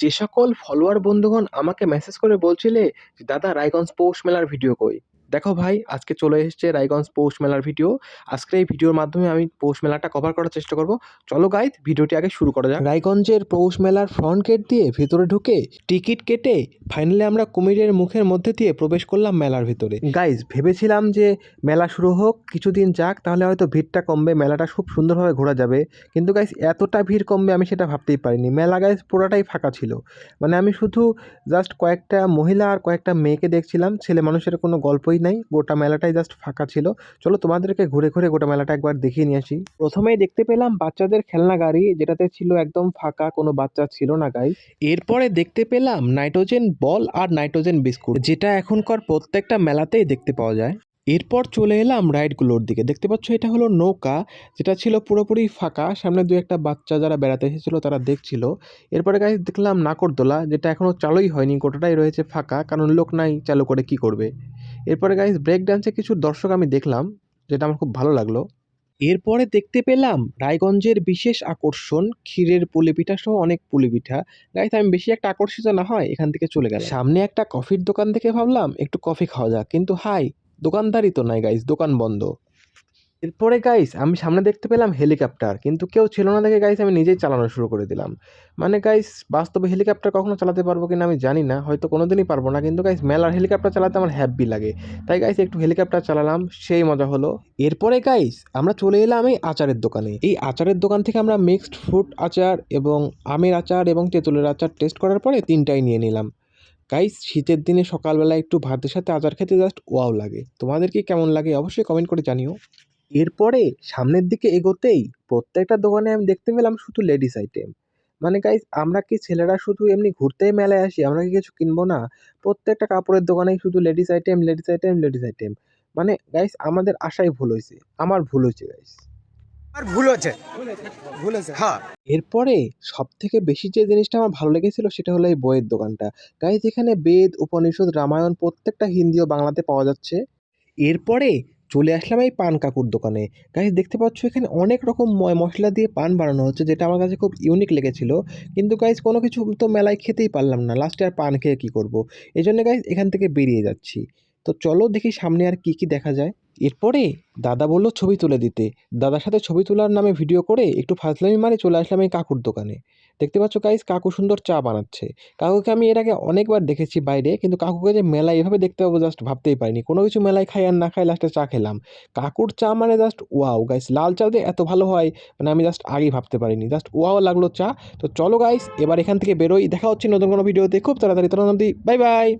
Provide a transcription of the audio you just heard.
যে সকল ফলোয়ার বন্ধুগণ আমাকে মেসেজ করে বলছিলে দাদা রায়গঞ্জ পৌষ মেলার ভিডিও কই? দেখো ভাই আজকে চলে এসেছে রায়গঞ্জ পৌষ মেলার ভিডিও। আজকে এই ভিডিওর মাধ্যমে আমি পৌষ মেলাটা কভার করার চেষ্টা করব। চলো গাইজ ভিডিওটি আগে শুরু করা যাক। রায়গঞ্জের পৌষ মেলার ফ্রন্ট গেট দিয়ে ভেতরে ঢুকে টিকিট কেটে ফাইনালি আমরা কুমিরের মুখের মধ্যে দিয়ে প্রবেশ করলাম মেলার ভিতরে। গাইজ ভেবেছিলাম যে মেলা শুরু হোক কিছুদিন যাক তাহলে হয়তো ভিড়টা কমবে মেলাটা খুব সুন্দরভাবে ঘোরা যাবে। কিন্তু গাইজ এতটা ভিড় কমবে আমি সেটা ভাবতেই পারিনি। মেলা গাইজ পুরোটাই ফাঁকা ছিল। মানে আমি শুধু জাস্ট কয়েকটা মহিলা আর কয়েকটা মেয়েকে দেখছিলাম। ছেলে মানুষের কোনো গল্পই নাই, গোটা মেলাটাই জাস্ট ফাঁকা ছিল। চলো তোমাদেরকে ঘুরে ঘুরে গোটা মেলাটা একবার দেখিয়ে নিয়ে আসি। প্রথমেই দেখতে পেলাম বাচ্চাদের খেলনা গাড়ি, যেটাতে ছিল একদম ফাঁকা, কোনো বাচ্চা ছিল না গাই এরপরে দেখতে পেলাম নাইট্রোজেন বল আর নাইট্রোজেন বিস্কুট, যেটা এখনকার প্রত্যেকটা মেলাতেই দেখতে পাওয়া যায়। এরপর চলে এলাম রাইডগুলোর দিকে। দেখতে পাচ্ছ, এটা হলো নৌকা, যেটা ছিল পুরোপুরি ফাঁকা। সামনে দু একটা বাচ্চা যারা বেড়াতে এসেছিল, তারা দেখছিল। এরপরে গাইজ দেখলাম নাকরদোলা, যেটা এখনও চালুই হয়নি, গোটাটাই রয়েছে ফাঁকা। কারণ লোক নাই, চালু করে কি করবে? এরপরে গাইজ ব্রেক ডান্সে কিছু দর্শক আমি দেখলাম, যেটা আমার খুব ভালো লাগল। এরপরে দেখতে পেলাম রায়গঞ্জের বিশেষ আকর্ষণ, ক্ষীরের পুলি পিঠা সহ অনেক পুলি পিঠা গাইজ আমি বেশি একটা আকর্ষিত না হয়, এখান থেকে চলে গেলাম। সামনে একটা কফির দোকান দেখে ভাবলাম, একটু কফি খাওয়া যাক। কিন্তু হাই, দোকানদারই তো নাই গাইজ দোকান বন্ধ। এরপরে গাইস আমি সামনে দেখতে পেলাম হেলিকপ্টার কিন্তু কেউ ছিল না দেখে গাইস আমি নিজেই চালানো শুরু করে দিলাম। মানে গাইস বাস্তবে হেলিকপ্টার কখনো চালাতে পারব কিনা আমি জানি না, হয়তো কোনো দিনই পারব না, কিন্তু গাইস মেলার হেলিকপ্টার চালাতে আমার হ্যাপি লাগে। তাই গাইস একটু হেলিকপ্টার চালালাম, সেই মজা হলো। এরপরে গাইস আমরা চলে এলাম এই আচারের দোকানে। এই আচারের দোকান থেকে আমরা মিক্সড ফ্রুট আচার এবং আমের আচার এবং তেঁতুলের আচার টেস্ট করার পরে তিনটাই নিয়ে নিলাম। গাইস শীতের দিনে সকালবেলা একটু ভাতের সাথে আচার খেতে জাস্ট ওয়াও লাগে। তোমাদের কি কেমন লাগে অবশ্যই কমেন্ট করে জানিও। এরপরে সামনের দিকে এগোতেই প্রত্যেকটা দোকানে আমি দেখতে পেলাম শুধু লেডিস আইটেম মানে গাইজ আমরা কি ছেলেরা শুধু এমনি ঘুরতেই মেলায় আসি? আমরা কি কিছু কিনবো না? প্রত্যেকটা কাপড়ের দোকানেই শুধু ladies item ladies item ladies item মানে গাইস আমাদের আশাই ভুল হয়েছে। আমার ভুল হয়েছে গাইস আর ভুল হচ্ছে ভুল হচ্ছে হ্যাঁ। এরপরে সব থেকে বেশি যে জিনিসটা আমার ভালো লেগেছিল সেটা হলো এই বইয়ের দোকানটা। গাইজ এখানে বেদ উপনিষদ রামায়ণ প্রত্যেকটা হিন্দি ও বাংলাতে পাওয়া যাচ্ছে। এরপরে চলে আসলাম এই পান কাকুর দোকানে। গাইজ দেখতে পাচ্ছ এখানে অনেক রকম মশলা দিয়ে পান বানানো হচ্ছে, যেটা আমার কাছে খুব ইউনিক লেগেছিল। কিন্তু গাইজ কোনো কিছু তো মেলায় খেতেই পারলাম না। লাস্টে আর পান খেয়ে কী করব? এই জন্য গাইজ এখান থেকে বেরিয়ে যাচ্ছি। তো চলো দেখি সামনে আর কি কি দেখা যায়। এরপরে দাদা বলল ছবি তুলে দিতে। দাদার সাথে ছবি তোলার নামে ভিডিও করে একটু ফাজলামি মারে চলে আসলাম এই কাকুর দোকানে। দেখতে পাচ্ছ গাইজ কাকু সুন্দর চা বানাচ্ছে। কাকুকে আমি এর আগে অনেকবার দেখেছি বাইরে, কিন্তু কাকুকে যে মেলায় এভাবে দেখতে পাবো জাস্ট ভাবতেই পারিনি। কোনো কিছু মেলায় খাই আর না খাই লাস্টে চা খেলাম। কাকুর চা মানে জাস্ট ওয়াও গাইস লাল চা দিয়ে এত ভালো হয় মানে আমি জাস্ট আগেই ভাবতে পারিনি। জাস্ট ওয়াও লাগল চা। তো চলো গাইস এবার এখান থেকে বেরোই। দেখা হচ্ছে নতুন কোনো ভিডিওতে খুব তাড়াতাড়ি অবধি বাই বাই